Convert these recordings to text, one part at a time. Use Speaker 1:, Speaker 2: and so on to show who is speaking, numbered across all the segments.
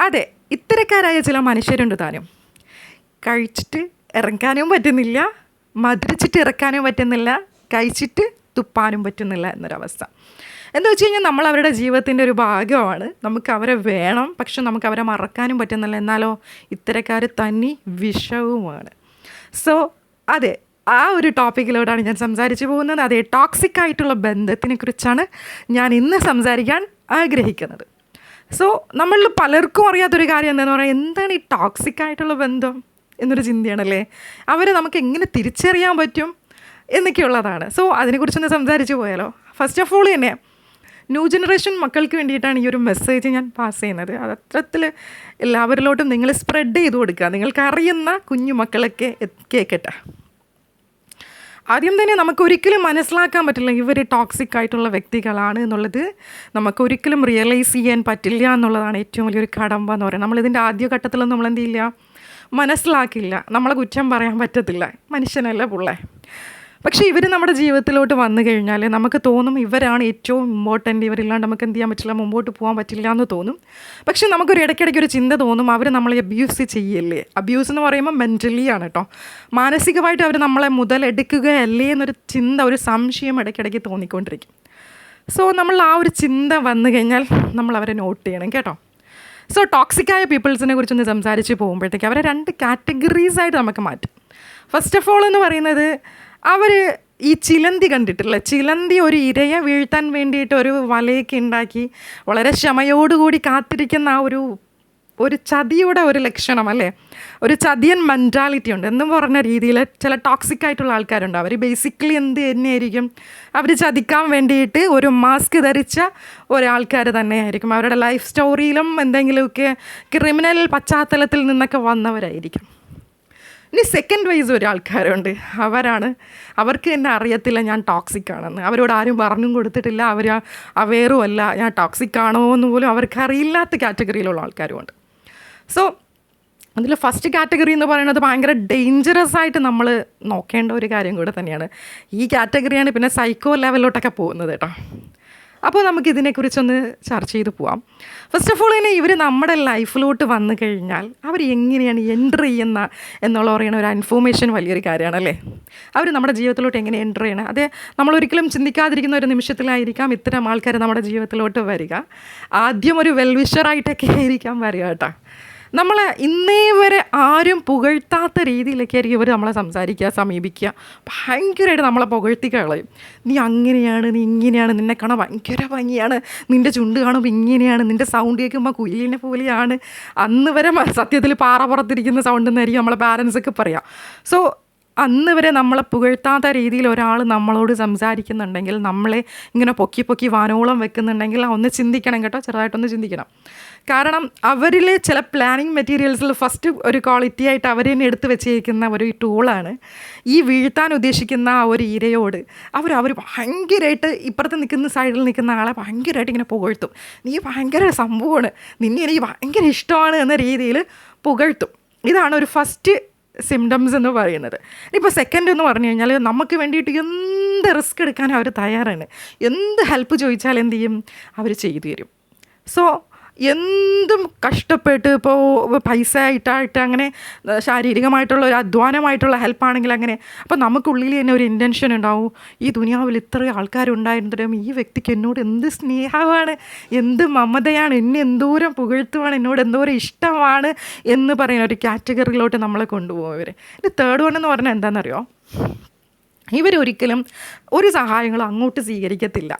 Speaker 1: അതെ ഇത്തരക്കാരായ ചില മനുഷ്യരുണ്ട് താനും. കഴിച്ചിട്ട് ഇറങ്ങാനും പറ്റുന്നില്ല മധുരിച്ചിട്ട് ഇറക്കാനും പറ്റുന്നില്ല കഴിച്ചിട്ട് തുപ്പാനും പറ്റുന്നില്ല എന്നൊരവസ്ഥ. എന്ന് വെച്ച് കഴിഞ്ഞാൽ നമ്മൾ അവരുടെ ജീവിതത്തിന്റെ ഒരു ഭാഗമാണ്. നമുക്ക് അവരെ വേണം പക്ഷെ നമുക്ക് അവരെ മറക്കാനും പറ്റുന്നില്ല. എന്നാലോ ഇത്തരക്കാർ തന്നെ വിഷവുമാണ്. സോ അതെ ആ ഒരു ടോപ്പിക്കിലോടാണ് ഞാൻ സംസാരിച്ചു പോകുന്നത്. അതേ ടോക്സിക് ആയിട്ടുള്ള ബന്ധത്തിനെ കുറിച്ചാണ് ഞാൻ ഇന്ന് സംസാരിക്കാൻ ആഗ്രഹിക്കുന്നത്. സോ നമ്മളിൽ പലർക്കും അറിയാത്തൊരു കാര്യം എന്താണെന്ന് പറയാം എന്താണ് ഈ ടോക്സിക് ആയിട്ടുള്ള ബന്ധം എന്നൊരു ചിന്തയാണല്ലേ? അവരെ നമുക്ക് എങ്ങനെ തിരിച്ചറിയാൻ പറ്റും എന്നൊക്കെയുള്ളതാണ്. സോ അതിനെക്കുറിച്ചൊന്ന് സംസാരിച്ച് പോയാലോ? ഫസ്റ്റ് ഓഫ് ഓൾ തന്നെ ന്യൂ ജനറേഷൻ മക്കൾക്ക് വേണ്ടിയിട്ടാണ് ഈ ഒരു മെസ്സേജ് ഞാൻ പാസ് ചെയ്യുന്നത്. അത് അത്രത്തിൽ എല്ലാവരിലോട്ടും നിങ്ങൾ സ്പ്രെഡ് ചെയ്ത് കൊടുക്കുക. നിങ്ങൾക്ക് അറിയുന്ന കുഞ്ഞു മക്കളൊക്കെ കേൾക്കട്ടെ ആദ്യം തന്നെ നമുക്ക് ഒരിക്കലും മനസ്സിലാക്കാൻ പറ്റില്ല ഇവർ ടോക്സിക് ആയിട്ടുള്ള വ്യക്തികളാണ് എന്നുള്ളത്. നമുക്ക് ഒരിക്കലും റിയലൈസ് ചെയ്യാൻ പറ്റില്ല എന്നുള്ളതാണ് ഏറ്റവും വലിയൊരു കടമ്പ എന്ന് പറയുന്നത്. നമ്മളിതിന്റെ ആദ്യ ഘട്ടത്തിലൊന്നും നമ്മൾ എന്ത് ചെയ്യില്ല? മനസ്സിലാക്കില്ല നമ്മളെ കുറ്റം പറയാൻ പറ്റത്തില്ല. മനുഷ്യനല്ല പുള്ളേ. പക്ഷേ ഇവർ നമ്മുടെ ജീവിതത്തിലോട്ട് വന്നു കഴിഞ്ഞാൽ നമുക്ക് തോന്നും ഇവരാണ് ഏറ്റവും ഇമ്പോർട്ടന്റ് ഇവരില്ലാണ്ട് നമുക്ക് എന്ത് ചെയ്യാൻ പറ്റില്ല മുമ്പോട്ട് പോകാൻ പറ്റില്ല എന്ന് തോന്നും. പക്ഷേ നമുക്കൊരു ഇടയ്ക്കിടയ്ക്ക് ഒരു ചിന്ത തോന്നും അവർ നമ്മളെ അബ്യൂസ് ചെയ്യല്ലേ? അബ്യൂസ് എന്ന് പറയുമ്പോൾ മെന്റലി ആണ് കേട്ടോ മാനസികമായിട്ട് അവർ നമ്മളെ മുതലെടുക്കുകയല്ലേ എന്നൊരു ചിന്ത ഒരു സംശയം ഇടയ്ക്കിടയ്ക്ക് തോന്നിക്കൊണ്ടിരിക്കും. സോ നമ്മൾ ആ ഒരു ചിന്ത വന്നു കഴിഞ്ഞാൽ നമ്മൾ അവരെ നോട്ട് ചെയ്യണം കേട്ടോ. സോ ടോക്സിക്കായ പീപ്പിൾസിനെ കുറിച്ചൊന്ന് സംസാരിച്ച് പോകുമ്പോഴത്തേക്ക് അവരെ രണ്ട് കാറ്റഗറീസ് ആയിട്ട് നമുക്ക് മാറ്റും. ഫസ്റ്റ് ഓഫ് ഓൾ എന്ന് പറയുന്നത് അവർ ഈ ചിലന്തി കണ്ടിട്ടില്ല? ചിലന്തി ഒരു ഇരയെ വീഴ്ത്താൻ വേണ്ടിയിട്ട് ഒരു വലയൊക്കെ ഉണ്ടാക്കി വളരെ ക്ഷമയോടുകൂടി കാത്തിരിക്കുന്ന ആ ഒരു ഒരു ചതിയുടെ ഒരു ലക്ഷണം അല്ലേ? ഒരു ചതിയൻ മെന്റാലിറ്റി ഉണ്ട്. എന്നും പറഞ്ഞ രീതിയിൽ ചില ടോക്സിക് ആയിട്ടുള്ള ആൾക്കാരുണ്ട്. അവർ ബേസിക്കലി എന്ത് തന്നെയായിരിക്കും? അവർ ചതിക്കാൻ വേണ്ടിയിട്ട് ഒരു മാസ്ക് ധരിച്ച ഒരാൾക്കാർ തന്നെയായിരിക്കും. അവരുടെ ലൈഫ് സ്റ്റോറിയിലും എന്തെങ്കിലുമൊക്കെ ക്രിമിനൽ പശ്ചാത്തലത്തിൽ നിന്നൊക്കെ വന്നവരായിരിക്കും. ഇനി സെക്കൻഡ് വൈസ് ഒരാൾക്കാരുണ്ട് അവരാണ് അവർക്ക് തന്നെ അറിയത്തില്ല ഞാൻ ടോക്സിക് ആണെന്ന്. അവരോട് ആരും പറഞ്ഞും കൊടുത്തിട്ടില്ല. അവർ അവെയറും അല്ല ഞാൻ ടോക്സിക് ആണോ എന്ന് പോലും അവർക്ക് അറിയില്ലാത്ത കാറ്റഗറിയിലുള്ള ആൾക്കാരുമുണ്ട്. സോ അതിൽ ഫസ്റ്റ് കാറ്റഗറി എന്ന് പറയുന്നത് ഭയങ്കര ഡേഞ്ചറസ് ആയിട്ട് നമ്മൾ നോക്കേണ്ട ഒരു കാര്യം കൂടെ തന്നെയാണ്. ഈ കാറ്റഗറിയാണ് പിന്നെ സൈക്കോ ലെവലിലോട്ടൊക്കെ പോകുന്നത് കേട്ടോ. അപ്പോൾ നമുക്ക് ഇതിനെക്കുറിച്ചൊന്ന് ചർച്ച ചെയ്ത് പോവാം. ഫസ്റ്റ് ഓഫ് ഓൾ തന്നെ ഇവർ നമ്മുടെ ലൈഫിലോട്ട് വന്നു കഴിഞ്ഞാൽ അവർ എങ്ങനെയാണ് എന്റർ ചെയ്യുന്ന എന്നുള്ള പറയുന്ന ഒരു ഇൻഫോർമേഷൻ വലിയൊരു കാര്യമാണ് അല്ലേ അവർ നമ്മുടെ ജീവിതത്തിലോട്ട് എങ്ങനെ എന്റർ ചെയ്യണം? അത് നമ്മളൊരിക്കലും ചിന്തിക്കാതിരിക്കുന്ന ഒരു നിമിഷത്തിലായിരിക്കാം ഇത്തരം ആൾക്കാർ നമ്മുടെ ജീവിതത്തിലോട്ട് വരിക. ആദ്യം ഒരു വെൽവിഷറായിട്ടൊക്കെ ആയിരിക്കാം വരിക കേട്ടോ. നമ്മളെ ഇന്നേ വരെ ആരും പുകഴ്ത്താത്ത രീതിയിലൊക്കെ ആയിരിക്കും ഇവർ നമ്മളെ സംസാരിക്കുക സമീപിക്കുക. ഭയങ്കരമായിട്ട് നമ്മളെ പുകഴ്ത്തി കളയും. നീ അങ്ങനെയാണ് നീ ഇങ്ങനെയാണ് നിന്നെ കാണാൻ ഭയങ്കര ഭംഗിയാണ്. നിന്റെ ചുണ്ട് കാണുമ്പോൾ ഇങ്ങനെയാണ് നിന്റെ സൗണ്ട് കേൾക്കുമ്പോൾ കുയിലിനെ പോലെയാണ്. അന്ന് വരെ സത്യത്തിൽ പാറ പുറത്തിരിക്കുന്ന സൗണ്ട് എന്നായിരിക്കും നമ്മളെ പാരൻസൊക്കെ പറയാം. സോ അന്ന് വരെ നമ്മളെ പുകഴ്ത്താത്ത രീതിയിൽ ഒരാൾ നമ്മളോട് സംസാരിക്കുന്നുണ്ടെങ്കിൽ നമ്മളെ ഇങ്ങനെ പൊക്കി പൊക്കി വാനോളം വെക്കുന്നുണ്ടെങ്കിൽ ഒന്ന് ചിന്തിക്കണം കേട്ടോ ചെറുതായിട്ടൊന്ന് ചിന്തിക്കണം. കാരണം അവരിലെ ചില പ്ലാനിങ് മെറ്റീരിയൽസിൽ ഫസ്റ്റ് ഒരു ക്വാളിറ്റി ആയിട്ട് അവർ തന്നെ എടുത്തു വെച്ചേക്കുന്ന ഒരു ടൂളാണ് ഈ വീഴ്ത്താൻ ഉദ്ദേശിക്കുന്ന ആ ഒരു ഇരയോട് അവർ അവർ ഭയങ്കരമായിട്ട് ഇപ്പുറത്ത് നിൽക്കുന്ന സൈഡിൽ നിൽക്കുന്ന ആളെ ഭയങ്കരമായിട്ട് ഇങ്ങനെ പുകഴ്ത്തും. നീ ഭയങ്കര സംഭവമാണ്. നിന്നെ എനിക്ക് ഭയങ്കര ഇഷ്ടമാണ് എന്ന രീതിയിൽ പുകഴ്ത്തും. ഇതാണ് ഒരു ഫസ്റ്റ് സിംറ്റംസ് എന്ന് പറയുന്നത്. ഇപ്പോൾ സെക്കൻഡ് എന്ന് പറഞ്ഞു കഴിഞ്ഞാൽ നമുക്ക് വേണ്ടിയിട്ട് എന്ത് റിസ്ക് എടുക്കാൻ അവർ തയ്യാറാണ്? എന്ത് ഹെൽപ്പ് ചോദിച്ചാൽ എന്ത് ചെയ്യും? അവർ ചെയ്തു തരും. സോ എന്തും കഷ്ടപ്പെട്ട് ഇപ്പോൾ പൈസ ആയിട്ടായിട്ട് അങ്ങനെ ശാരീരികമായിട്ടുള്ള ഒരു അധ്വാനമായിട്ടുള്ള ഹെൽപ്പാണെങ്കിൽ അങ്ങനെ അപ്പോൾ നമുക്കുള്ളിൽ തന്നെ ഒരു ഇന്റൻഷൻ ഉണ്ടാവും. ഈ ദുനിയാവിൽ ഇത്രയും ആൾക്കാരുണ്ടായിരുന്നിട്ടും ഈ വ്യക്തിക്ക് എന്നോട് എന്ത് സ്നേഹമാണ് എന്ത് മമതയാണ് എന്നെ എന്തോരം പുകഴ്ത്തുവാണ് എന്നോട് എന്തോരം ഇഷ്ടമാണ് എന്ന് പറയുന്ന ഒരു കാറ്റഗറിയിലോട്ട് നമ്മളെ കൊണ്ടുപോകും ഇവർ തേർഡ് വൺ എന്ന് പറഞ്ഞാൽ എന്താണെന്നറിയോ? ഇവരൊരിക്കലും ഒരു സഹായങ്ങളും അങ്ങോട്ട് സ്വീകരിക്കത്തില്ല.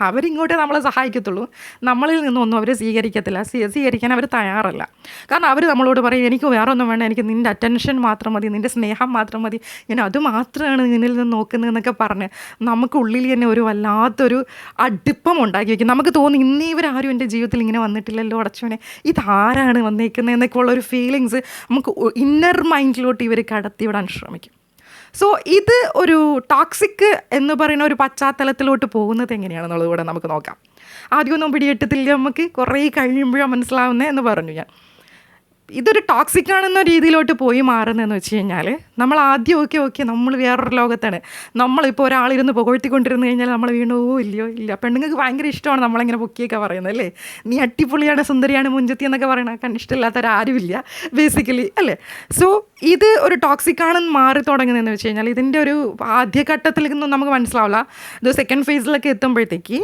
Speaker 1: അവരിങ്ങോട്ടേ നമ്മളെ സഹായിക്കത്തുള്ളൂ. നമ്മളിൽ നിന്നൊന്നും അവർ സ്വീകരിക്കത്തില്ല. സ്വീ- സ്വീകരിക്കാൻ അവർ തയ്യാറല്ല. കാരണം അവർ നമ്മളോട് പറയും എനിക്ക് വേറെ ഒന്നും വേണ്ട. എനിക്ക് നിന്റെ അറ്റൻഷൻ മാത്രം മതി. നിന്റെ സ്നേഹം മാത്രം മതി. ഞാൻ അത് മാത്രമാണ് നിന്നിൽ നിന്ന് നോക്കുന്നതെന്നൊക്കെ പറഞ്ഞ് നമുക്ക് ഉള്ളിൽ തന്നെ ഒരു വല്ലാത്തൊരു അടുപ്പം ഉണ്ടാക്കി വയ്ക്കും നമുക്ക് തോന്നി ഇന്നേ ഇവരാരും എന്റെ ജീവിതത്തിൽ ഇങ്ങനെ വന്നിട്ടില്ലല്ലോ അടച്ചവനെ. ഇതാരാണ് വന്നേക്കുന്നത് എന്നൊക്കെ ഉള്ള ഒരു ഫീലിങ്സ് നമുക്ക് ഇന്നർ മൈൻഡിലോട്ട് ഇവർ കടത്തിവിടാൻ ശ്രമിക്കും. സോ ഇത് ഒരു ടോക്സിക് എന്ന് പറയുന്ന ഒരു പശ്ചാത്തലത്തിലോട്ട് പോകുന്നത് എങ്ങനെയാണെന്നുള്ളത് കൂടെ നമുക്ക് നോക്കാം. ആദ്യമൊന്നും പിടിയെട്ടത്തില്ല നമുക്ക് കുറേ കഴിയുമ്പോഴാണ് മനസ്സിലാവുന്നത് എന്ന് പറഞ്ഞു ഞാൻ. ഇതൊരു ടോക്സിക് ആണെന്ന രീതിയിലോട്ട് പോയി മാറുന്നതെന്ന് വെച്ച് കഴിഞ്ഞാൽ നമ്മൾ ആദ്യം ഓക്കെ ഓക്കെ നമ്മൾ വേറൊരു ലോകത്താണ്. നമ്മളിപ്പോൾ ഒരാളിരുന്ന് പുകഴ്ത്തിക്കൊണ്ടിരുന്ന് കഴിഞ്ഞാൽ നമ്മൾ വീണു ഓ ഇല്ലയോ ഇല്ല. പെണ്ണുങ്ങൾക്ക് ഭയങ്കര ഇഷ്ടമാണ് നമ്മളിങ്ങനെ പൊക്കിയൊക്കെ പറയുന്നത് അല്ലേ? നീ അട്ടിപ്പൊളിയാണ് സുന്ദരിയാണ് മുഞ്ചത്തി എന്നൊക്കെ പറയണ കണ്ടിഷ്ടമില്ലാത്തവരാരുമില്ല ബേസിക്കലി അല്ലേ? സോ ഇത് ഒരു ടോക്സിക് ആണെന്ന് മാറി തുടങ്ങുന്നതെന്ന് വെച്ച് കഴിഞ്ഞാൽ ഇതിന്റെ ഒരു ആദ്യഘട്ടത്തിലേക്കൊന്നും നമുക്ക് മനസ്സിലാവില്ല. ഇത് സെക്കൻഡ് ഫേസിലൊക്കെ എത്തുമ്പോഴത്തേക്ക്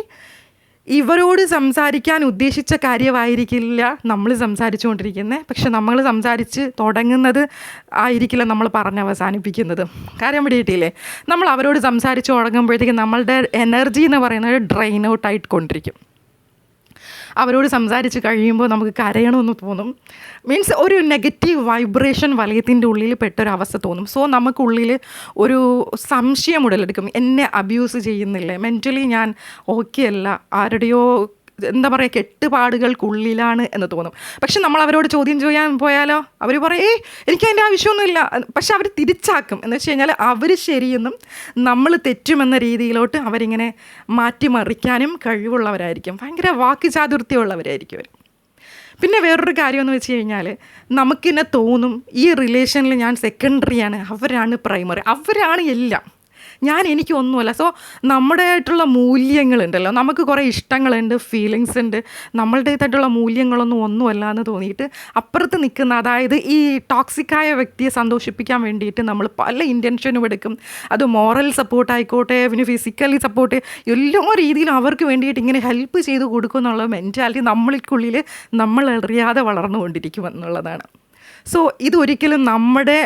Speaker 1: ഇവരോട് സംസാരിക്കാൻ ഉദ്ദേശിച്ച കാര്യമായിരിക്കില്ല നമ്മൾ സംസാരിച്ചുകൊണ്ടിരിക്കുന്നത് പക്ഷെ നമ്മൾ സംസാരിച്ച് തുടങ്ങുന്നത് ആയിരിക്കില്ല നമ്മൾ പറഞ്ഞ് അവസാനിപ്പിക്കുന്നത്. കാര്യം പിടിയിട്ടില്ലേ നമ്മൾ അവരോട് സംസാരിച്ച് തുടങ്ങുമ്പോഴത്തേക്കും നമ്മളുടെ എനർജി എന്ന് പറയുന്നത് ഡ്രെയിൻ ഔട്ട് ആയിട്ട് കൊണ്ടിരിക്കും അവരോട് സംസാരിച്ച് കഴിയുമ്പോൾ നമുക്ക് കരയണമെന്ന് തോന്നും. മീൻസ് ഒരു നെഗറ്റീവ് വൈബ്രേഷൻ വലയത്തിന്റെ ഉള്ളിൽ പെട്ടൊരവസ്ഥ തോന്നും. സോ നമുക്കുള്ളിൽ ഒരു സംശയം ഉടലെടുക്കും. എന്നെ അബ്യൂസ് ചെയ്യുന്നില്ലേ? മെന്റലി ഞാൻ ഓക്കെ അല്ല. ആരുടെയോ എന്താ പറയുക കെട്ടുപാടുകൾക്കുള്ളിലാണ് എന്ന് തോന്നും. പക്ഷെ നമ്മൾ അവരോട് ചോദ്യം ചെയ്യാൻ പോയാലോ? അവർ പറയും ഏ എനിക്ക് അതിന്റെ ആവശ്യമൊന്നുമില്ല. പക്ഷെ അവർ തിരിച്ചാക്കും. എന്ന് വെച്ച് കഴിഞ്ഞാൽ അവർ ശരിയെന്നും നമ്മൾ തെറ്റുമെന്ന രീതിയിലോട്ട് അവരിങ്ങനെ മാറ്റിമറിക്കാനും കഴിവുള്ളവരായിരിക്കും. ഭയങ്കര വാക്ക് ചാതുർത്ഥ്യമുള്ളവരായിരിക്കും അവർ പിന്നെ വേറൊരു കാര്യമെന്ന് വെച്ച് കഴിഞ്ഞാൽ നമുക്കിന്നെ തോന്നും ഈ റിലേഷനിൽ ഞാൻ സെക്കൻഡറിയാണ് അവരാണ് പ്രൈമറി അവരാണ് എല്ലാം. ഞാൻ എനിക്കൊന്നുമല്ല. സോ നമ്മുടേതായിട്ടുള്ള മൂല്യങ്ങളുണ്ടല്ലോ. നമുക്ക് കുറേ ഇഷ്ടങ്ങളുണ്ട് ഫീലിങ്സ് ഉണ്ട്. നമ്മളുടേതായിട്ടുള്ള മൂല്യങ്ങളൊന്നും ഒന്നുമല്ല എന്ന് തോന്നിയിട്ട് അപ്പുറത്ത് നിൽക്കുന്ന അതായത് ഈ ടോക്സിക്കായ വ്യക്തിയെ സന്തോഷിപ്പിക്കാൻ വേണ്ടിയിട്ട് നമ്മൾ പല ഇന്റൻഷനും എടുക്കും. അത് മോറൽ സപ്പോർട്ട് ആയിക്കോട്ടെ പിന്നെ ഫിസിക്കലി സപ്പോർട്ട് എല്ലാ രീതിയിലും അവർക്ക് വേണ്ടിയിട്ട് ഇങ്ങനെ ഹെൽപ്പ് ചെയ്ത് കൊടുക്കും എന്നുള്ള മെന്റാലിറ്റി നമ്മൾക്കുള്ളിൽ നമ്മൾ അറിയാതെ വളർന്നുകൊണ്ടിരിക്കും എന്നുള്ളതാണ്. സോ ഇതൊരിക്കലും നമ്മുടെ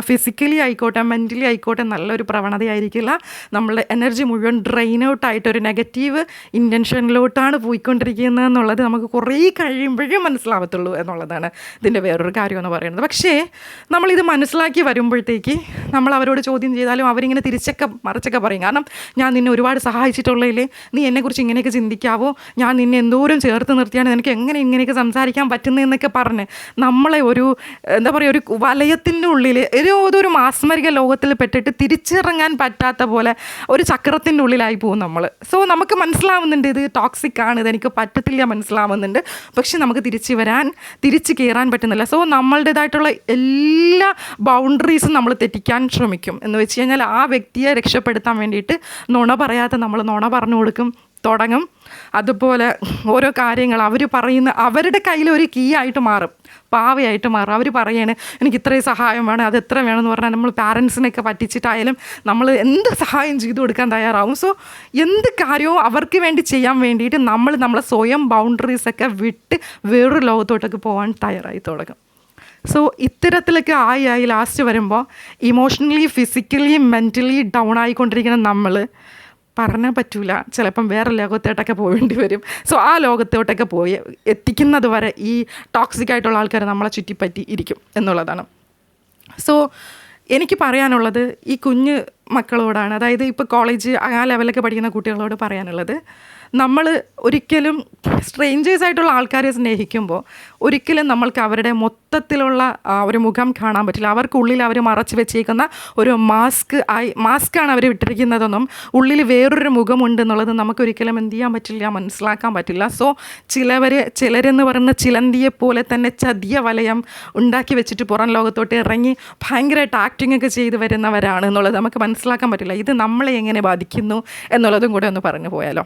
Speaker 1: ഫിസിക്കലി ആയിക്കോട്ടെ മെന്റലി ആയിക്കോട്ടെ നല്ലൊരു പ്രവണതയായിരിക്കില്ല. നമ്മളുടെ എനർജി മുഴുവൻ ഡ്രെയിൻ ഔട്ടായിട്ട് ഒരു നെഗറ്റീവ് ഇന്റൻഷനിലോട്ടാണ് പോയിക്കൊണ്ടിരിക്കുന്നത് എന്നുള്ളത് നമുക്ക് കുറേ കഴിയുമ്പോഴേ മനസ്സിലാവത്തുള്ളൂ എന്നുള്ളതാണ് ഇതിന്റെ വേറൊരു കാര്യം എന്ന് പറയുന്നത്. പക്ഷേ നമ്മളിത് മനസ്സിലാക്കി വരുമ്പോഴത്തേക്ക് നമ്മൾ അവരോട് ചോദ്യം ചെയ്താലും അവരിങ്ങനെ തിരിച്ചൊക്കെ മറിച്ചൊക്കെ പറയും. കാരണം ഞാൻ നിന്നെ ഒരുപാട് സഹായിച്ചിട്ടുള്ളതിൽ നീ എന്നെക്കുറിച്ച് ഇങ്ങനെയൊക്കെ ചിന്തിക്കാവോ? ഞാൻ നിന്നെ എന്തോരം ചേർത്ത് നിർത്തിയാണ് നിനക്ക് എങ്ങനെ ഇങ്ങനെയൊക്കെ സംസാരിക്കാൻ പറ്റുന്നതെന്നൊക്കെ പറഞ്ഞ് നമ്മളെ ഒരു എന്താ പറയുക ഒരു വലയത്തിന്റെ ഉള്ളിൽ ഒരു ഏതൊരു മാസ്മരിക ലോകത്തിൽ പെട്ടിട്ട് തിരിച്ചിറങ്ങാൻ പറ്റാത്ത പോലെ ഒരു ചക്രത്തിന്റെ ഉള്ളിലായി പോകും നമ്മൾ സോ നമുക്ക് മനസ്സിലാവുന്നുണ്ട് ഇത് ടോക്സിക് ആണ് ഇതെനിക്ക് പറ്റത്തില്ല മനസ്സിലാവുന്നുണ്ട്. പക്ഷെ നമുക്ക് തിരിച്ചു വരാൻ തിരിച്ച് കയറാൻ പറ്റുന്നില്ല. സോ നമ്മളുടേതായിട്ടുള്ള എല്ലാ ബൗണ്ടറീസും നമ്മൾ തെറ്റിക്കാൻ ശ്രമിക്കും. എന്ന് വെച്ച് കഴിഞ്ഞാൽ ആ വ്യക്തിയെ രക്ഷപ്പെടുത്താൻ വേണ്ടിയിട്ട് നുണ പറയാതെ നമ്മൾ നുണ പറഞ്ഞു കൊടുക്കും തുടങ്ങും. അതുപോലെ ഓരോ കാര്യങ്ങൾ അവർ പറയുന്ന അവരുടെ കയ്യിൽ ഒരു കീ ആയിട്ട് മാറും. പാവയായിട്ട് മാറും. അവർ പറയാണ് എനിക്ക് ഇത്രയും സഹായം വേണം അത് എത്ര വേണമെന്ന് പറഞ്ഞാൽ നമ്മൾ പാരൻസിനെയൊക്കെ പറ്റിച്ചിട്ടായാലും നമ്മൾ എന്ത് സഹായം ചെയ്തു കൊടുക്കാൻ തയ്യാറാവും. സോ എന്ത് കാര്യവും അവർക്ക് വേണ്ടി ചെയ്യാൻ വേണ്ടിയിട്ട് നമ്മൾ നമ്മളെ സ്വയം ബൗണ്ടറീസൊക്കെ വിട്ട് വേറൊരു ലോകത്തോട്ടൊക്കെ പോകാൻ തയ്യാറായി തുടങ്ങും. സോ ഇത്തരത്തിലൊക്കെ ആയി ആയി ലാസ്റ്റ് വരുമ്പോൾ ഇമോഷണലി ഫിസിക്കലി മെന്റലി ഡൗൺ ആയിക്കൊണ്ടിരിക്കുന്ന നമ്മൾ പറഞ്ഞാൽ പറ്റൂല. ചിലപ്പം വേറെ ലോകത്തോട്ടൊക്കെ പോകേണ്ടി വരും. സോ ആ ലോകത്തോട്ടൊക്കെ പോയി എത്തിക്കുന്നത് വരെ ഈ ടോക്സിക് ആയിട്ടുള്ള ആൾക്കാർ നമ്മളെ ചുറ്റിപ്പറ്റി ഇരിക്കും എന്നുള്ളതാണ്. സോ എനിക്ക് പറയാനുള്ളത് ഈ കുഞ്ഞ് മക്കളോടാണ്. അതായത് ഇപ്പോൾ കോളേജ് ആ ലെവലൊക്കെ പഠിക്കുന്ന കുട്ടികളോട് പറയാനുള്ളത്. നമ്മൾ ഒരിക്കലും സ്ട്രേഞ്ചേഴ്സ് ആയിട്ടുള്ള ആൾക്കാരെ സ്നേഹിക്കുമ്പോൾ ഒരിക്കലും നമ്മൾക്ക് അവരുടെ മൊത്തത്തിലുള്ള ഒരു മുഖം കാണാൻ പറ്റില്ല. അവർക്കുള്ളിൽ അവർ മറച്ച് വെച്ചേക്കുന്ന ഒരു മാസ്ക് ആയി മാസ്കാണ് അവർ വിട്ടിരിക്കുന്നതെന്നും ഉള്ളിൽ വേറൊരു മുഖമുണ്ട് എന്നുള്ളത് നമുക്കൊരിക്കലും എന്ത് ചെയ്യാൻ പറ്റില്ല മനസ്സിലാക്കാൻ പറ്റില്ല. സോ ചിലവർ ചിലരെന്ന് പറയുന്ന ചിലന്തിയെ പോലെ തന്നെ ചതിയ വലയം ഉണ്ടാക്കി വെച്ചിട്ട് പുറം ലോകത്തോട്ട് ഇറങ്ങി ഭയങ്കരമായിട്ട് ആക്ടിംഗ് ഒക്കെ ചെയ്ത് വരുന്നവരാണ് എന്നുള്ളത് നമുക്ക് മനസ്സിലാക്കാൻ പറ്റില്ല. ഇത് നമ്മളെ എങ്ങനെ ബാധിക്കുന്നു എന്നുള്ളതും കൂടെ ഒന്ന് പറഞ്ഞു പോയാലോ.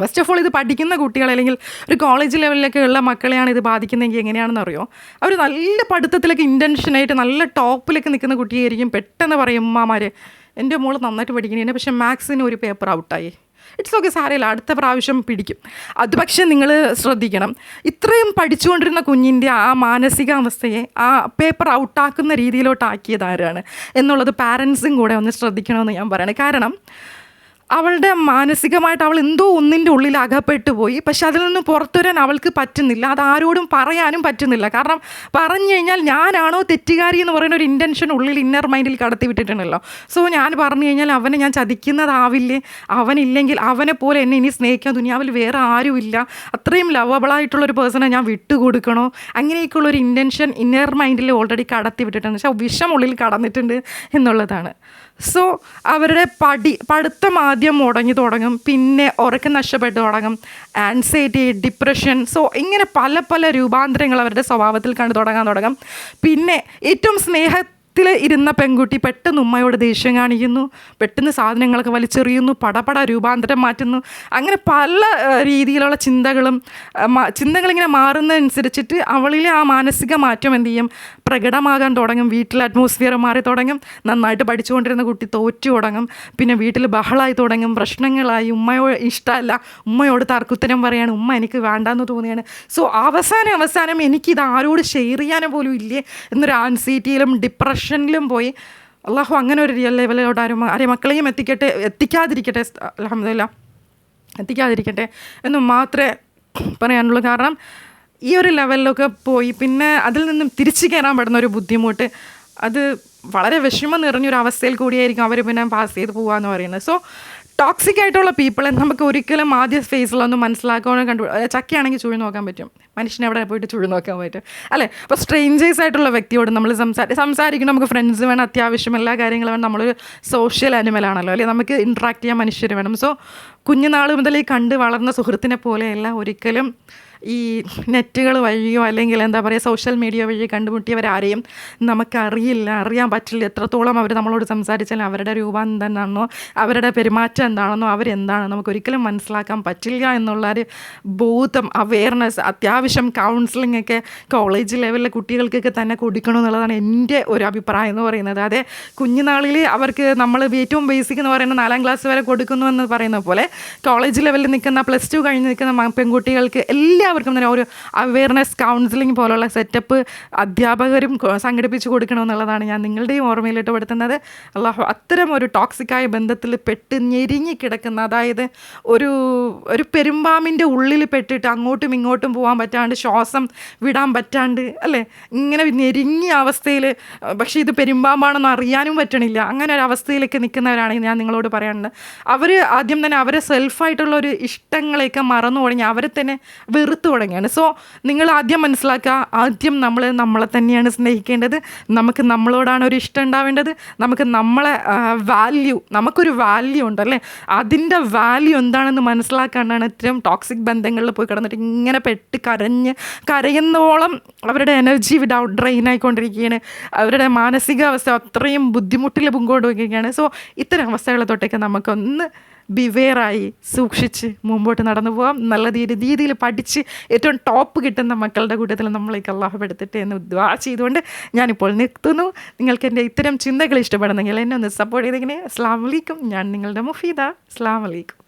Speaker 1: ഫസ്റ്റ് ഓഫ് ഓൾ ഇത് പഠിക്കുന്ന കുട്ടികൾ അല്ലെങ്കിൽ ഒരു കോളേജ് ലെവലിലൊക്കെ ഉള്ള മക്കളെയാണ് ഇത് ബാധിക്കുന്നതെങ്കിൽ എങ്ങനെയാണെന്ന് അറിയോ? അവർ നല്ല പഠിത്തത്തിലൊക്കെ ഇന്റൻഷനായിട്ട് നല്ല ടോപ്പിലൊക്കെ നിൽക്കുന്ന കുട്ടിയായിരിക്കും പെട്ടെന്ന് പറയും ഉമ്മമാർ എന്റെ മോൾ നന്നായിട്ട് പഠിക്കുന്നതിന് പക്ഷേ മാത്സിന് ഒരു പേപ്പർ ഔട്ടായി ഇറ്റ്സ് ഓക്കെ സാരമില്ല അടുത്ത പ്രാവശ്യം പിടിക്കും. അത് പക്ഷേ നിങ്ങൾ ശ്രദ്ധിക്കണം. ഇത്രയും പഠിച്ചുകൊണ്ടിരുന്ന കുഞ്ഞിന്റെ ആ മാനസികാവസ്ഥയെ ആ പേപ്പർ ഔട്ടാക്കുന്ന രീതിയിലോട്ടാക്കിയത് ആരാണ്? എന്നുള്ളത് പാരൻസും കൂടെ ഒന്ന് ശ്രദ്ധിക്കണമെന്ന് ഞാൻ പറയണേ. കാരണം അവളുടെ മാനസികമായിട്ട് അവൾ എന്തോ ഒന്നിന്റെ ഉള്ളിൽ അകപ്പെട്ടു പോയി. പക്ഷെ അതിൽ നിന്ന് പുറത്തുവരാൻ അവൾക്ക് പറ്റുന്നില്ല. അത് ആരോടും പറയാനും പറ്റുന്നില്ല. കാരണം പറഞ്ഞു കഴിഞ്ഞാൽ ഞാനാണോ തെറ്റുകാരി എന്ന് പറയുന്ന ഒരു ഇന്റൻഷൻ ഉള്ളിൽ ഇന്നർ മൈൻഡിൽ കടത്തി വിട്ടിട്ടുണ്ടല്ലോ. സോ ഞാൻ പറഞ്ഞു കഴിഞ്ഞാൽ അവനെ ഞാൻ ചതിക്കുന്നതാവില്ലേ? അവനില്ലെങ്കിൽ അവനെ പോലെ എന്നെ ഇനി സ്നേഹിക്കാൻ ദുനിയാവിൽ വേറെ ആരുമില്ല. അത്രയും ലവബിളായിട്ടുള്ളൊരു പേഴ്സണെ ഞാൻ വിട്ടുകൊടുക്കണോ? അങ്ങനെയൊക്കെയുള്ള ഒരു ഇന്റൻഷൻ ഇന്നർ മൈൻഡിൽ ഓൾറെഡി കടത്തി വിട്ടിട്ടുണ്ട്. പക്ഷേ വിഷം ഉള്ളിൽ കടന്നിട്ടുണ്ട് എന്നുള്ളതാണ്. സോ അവരുടെ പടി പഠിത്തം ആദ്യം മുടങ്ങി തുടങ്ങും പിന്നെ ഉറക്കം നഷ്ടപ്പെട്ടു തുടങ്ങും ആൻസൈറ്റി ഡിപ്രഷൻ സോ ഇങ്ങനെ പല പല രൂപാന്തരങ്ങൾ അവരുടെ സ്വഭാവത്തിൽ കണ്ടു തുടങ്ങാൻ തുടങ്ങും. പിന്നെ ഏറ്റവും സ്നേഹ ത്തിൽ ഇരുന്ന പെൺകുട്ടി പെട്ടെന്ന് ഉമ്മയോട് ദേഷ്യം കാണിക്കുന്നു. പെട്ടെന്ന് സാധനങ്ങളൊക്കെ വലിച്ചെറിയുന്നു. പടപട രൂപാന്തരം മാറ്റുന്നു. അങ്ങനെ പല രീതിയിലുള്ള ചിന്തകളും ചിന്തകളിങ്ങനെ മാറുന്നതനുസരിച്ചിട്ട് അവളിലെ ആ മാനസിക മാറ്റം എന്ത് ചെയ്യും? പ്രകടമാകാൻ തുടങ്ങും. വീട്ടിലെ അറ്റ്മോസ്ഫിയർ മാറി തുടങ്ങും. നന്നായിട്ട് പഠിച്ചുകൊണ്ടിരുന്ന കുട്ടി തോറ്റു തുടങ്ങും. പിന്നെ വീട്ടിൽ ബഹളമായി തുടങ്ങും. പ്രശ്നങ്ങളായി. ഉമ്മയോട് ഇഷ്ടമല്ല. ഉമ്മയോട് തർക്കുത്തരം പറയാണ്. ഉമ്മ എനിക്ക് വേണ്ടാന്ന് തോന്നിയാണ്. സോ അവസാനം അവസാനം എനിക്കിത് ആരോട് ഷെയർ ചെയ്യാനും പോലും ഇല്ലേ? എന്നൊരു ആൻസൈറ്റിയിലും ഡിപ്രഷനിലും പോയി. അള്ളാഹു അങ്ങനെ ഒരു റിയൽ ലെവലിലോട്ട് ആരും ആരെ മക്കളെയും എത്തിക്കട്ടെ എത്തിക്കാതിരിക്കട്ടെ അലഹമില്ല എത്തിക്കാതിരിക്കട്ടെ എന്ന് മാത്രമേ പറയാനുള്ളൂ. കാരണം ഈ ഒരു ലെവലിലൊക്കെ പോയി പിന്നെ അതിൽ നിന്നും തിരിച്ചു കയറാൻ പെടുന്ന ഒരു ബുദ്ധിമുട്ട് അത് വളരെ വിഷമം നിറഞ്ഞൊരു അവസ്ഥയിൽ കൂടിയായിരിക്കും അവർ പിന്നെ പാസ് ചെയ്ത് പോകുക എന്ന് പറയുന്നത്. സോ ടോക്സിക് ആയിട്ടുള്ള പീപ്പിളെ നമുക്ക് ഒരിക്കലും ആദ്യ ഫേസിലൊന്നും മനസ്സിലാക്കാനോ കണ്ടു ചക്കയാണെങ്കിൽ ചുഴി നോക്കാൻ പറ്റും. മനുഷ്യനെ എവിടെ പോയിട്ട് ചുഴി നോക്കാൻ പറ്റും. അല്ലേ? അപ്പോൾ സ്ട്രേഞ്ചേഴ്സ് ആയിട്ടുള്ള വ്യക്തിയോട് നമ്മൾ സംസാരി സംസാരിക്കണം നമുക്ക് ഫ്രണ്ട്സ് വേണം അത്യാവശ്യം എല്ലാ കാര്യങ്ങളും വേണം. നമ്മളൊരു സോഷ്യൽ ആനിമലാണല്ലോ അല്ലേ? നമുക്ക് ഇൻട്രാക്ട് ചെയ്യാൻ മനുഷ്യർ വേണം. സോ കുഞ്ഞുനാൾ മുതൽ ഈ കണ്ട് വളർന്ന സുഹൃത്തിനെ പോലെയല്ല ഒരിക്കലും ഈ നെറ്റുകൾ വഴിയോ അല്ലെങ്കിൽ എന്താ പറയുക സോഷ്യൽ മീഡിയ വഴി കണ്ടുമുട്ടിയവരാരെയും നമുക്കറിയില്ല അറിയാൻ പറ്റില്ല. എത്രത്തോളം അവർ നമ്മളോട് സംസാരിച്ചാലും അവരുടെ രൂപം എന്താണെന്നോ അവരുടെ പെരുമാറ്റം എന്താണെന്നോ അവരെന്താണ് നമുക്കൊരിക്കലും മനസ്സിലാക്കാൻ പറ്റില്ല എന്നുള്ള ഒരു ബോധം അവെയർനെസ് അത്യാവശ്യം കൗൺസിലിംഗ് ഒക്കെ കോളേജ് ലെവലിലെ കുട്ടികൾക്കൊക്കെ തന്നെ കൊടുക്കണം എന്നുള്ളതാണ് എന്റെ ഒരു അഭിപ്രായം എന്ന് പറയുന്നത്. അതെ കുഞ്ഞുനാളിൽ അവർക്ക് നമ്മൾ ഏറ്റവും ബേസിക് എന്ന് പറയുന്നത് നാലാം ക്ലാസ് വരെ കൊടുക്കുന്നു എന്ന് പറയുന്ന പോലെ കോളേജ് ലെവലിൽ നിൽക്കുന്ന പ്ലസ് ടു കഴിഞ്ഞ് നിൽക്കുന്ന പെൺകുട്ടികൾക്ക് പെൺകുട്ടികൾക്ക് എല്ലാവർക്കും തന്നെ ഒരു അവെയർനെസ് കൗൺസിലിംഗ് പോലുള്ള സെറ്റപ്പ് അധ്യാപകരും സംഘടിപ്പിച്ചു കൊടുക്കണമെന്നുള്ളതാണ് ഞാൻ നിങ്ങളുടെയും ഓർമ്മയിലിട്ട് പെടുത്തുന്നത്. അള്ളാഹു അത്തരം ഒരു ടോക്സിക്കായ ബന്ധത്തിൽ പെട്ട് ഞെരിഞ്ഞി കിടക്കുന്ന അതായത് ഒരു ഒരു പെരുമ്പാമ്പിന്റെ ഉള്ളിൽ പെട്ടിട്ട് അങ്ങോട്ടും ഇങ്ങോട്ടും പോകാൻ പറ്റാണ്ട് ശ്വാസം വിടാൻ പറ്റാണ്ട് അല്ലേ? ഇങ്ങനെ ഞെരിങ്ങിയ അവസ്ഥയിൽ പക്ഷേ ഇത് പെരുമ്പാമ്പാണെന്ന് അറിയാനും പറ്റണില്ല. അങ്ങനെ ഒരു അവസ്ഥയിലേക്ക് നിൽക്കുന്നവരാണ് ഞാൻ നിങ്ങളോട് പറയാനുള്ളത് അവർ ആദ്യം തന്നെ അവരെ സെൽഫായിട്ടുള്ള ഒരു ഇഷ്ടങ്ങളെയൊക്കെ മറന്നു തുടങ്ങി അവരെ തന്നെ വെറുത്തു തുടങ്ങിയാണ്. സോ നിങ്ങൾ ആദ്യം മനസ്സിലാക്കുക ആദ്യം നമ്മൾ നമ്മളെ തന്നെയാണ് സ്നേഹിക്കേണ്ടത്. നമുക്ക് നമ്മളോടാണ് ഒരു ഇഷ്ടം ഉണ്ടാവേണ്ടത്. നമുക്ക് നമ്മളെ വാല്യൂ നമുക്കൊരു വാല്യൂ ഉണ്ട് അല്ലേ? അതിന്റെ വാല്യൂ എന്താണെന്ന് മനസ്സിലാക്കാണ്ടാണ് ഇത്രയും ടോക്സിക് ബന്ധങ്ങളിൽ പോയി കിടന്നിട്ട് ഇങ്ങനെ പെട്ട് കരഞ്ഞ് കരയുന്നോളം അവരുടെ എനർജി വിഡൗട്ട് ഡ്രെയിൻ ആയിക്കൊണ്ടിരിക്കുകയാണ്. അവരുടെ മാനസികാവസ്ഥ അത്രയും ബുദ്ധിമുട്ടിൽ കൊണ്ടുപോയിരിക്കുകയാണ് സോ ഇത്തരം അവസ്ഥകളെ തൊട്ടൊക്കെ നമുക്കൊന്ന് ബിവെയറായി സൂക്ഷിച്ച് മുമ്പോട്ട് നടന്നു പോകാം നല്ല രീതി രീതിയിൽ പഠിച്ച് ഏറ്റവും ടോപ്പ് കിട്ടുന്ന മക്കളുടെ കൂട്ടത്തിൽ നമ്മളേക്ക് അള്ളാഹപ്പെടുത്തിട്ട് എന്ന് ദ്വാ ചെയ്തുകൊണ്ട് ഞാനിപ്പോൾ നിർത്തുന്നു. നിങ്ങൾക്ക് എന്റെ ഇത്തരം ചിന്തകൾ ഇഷ്ടപ്പെടുന്നെങ്കിൽ എന്നെ ഒന്ന് സപ്പോർട്ട് ചെയ്തിങ്ങനെ അസ്ലാം വലൈക്കും ഞാൻ നിങ്ങളുടെ മുഫീദ. അസ്ലാം വലൈക്കും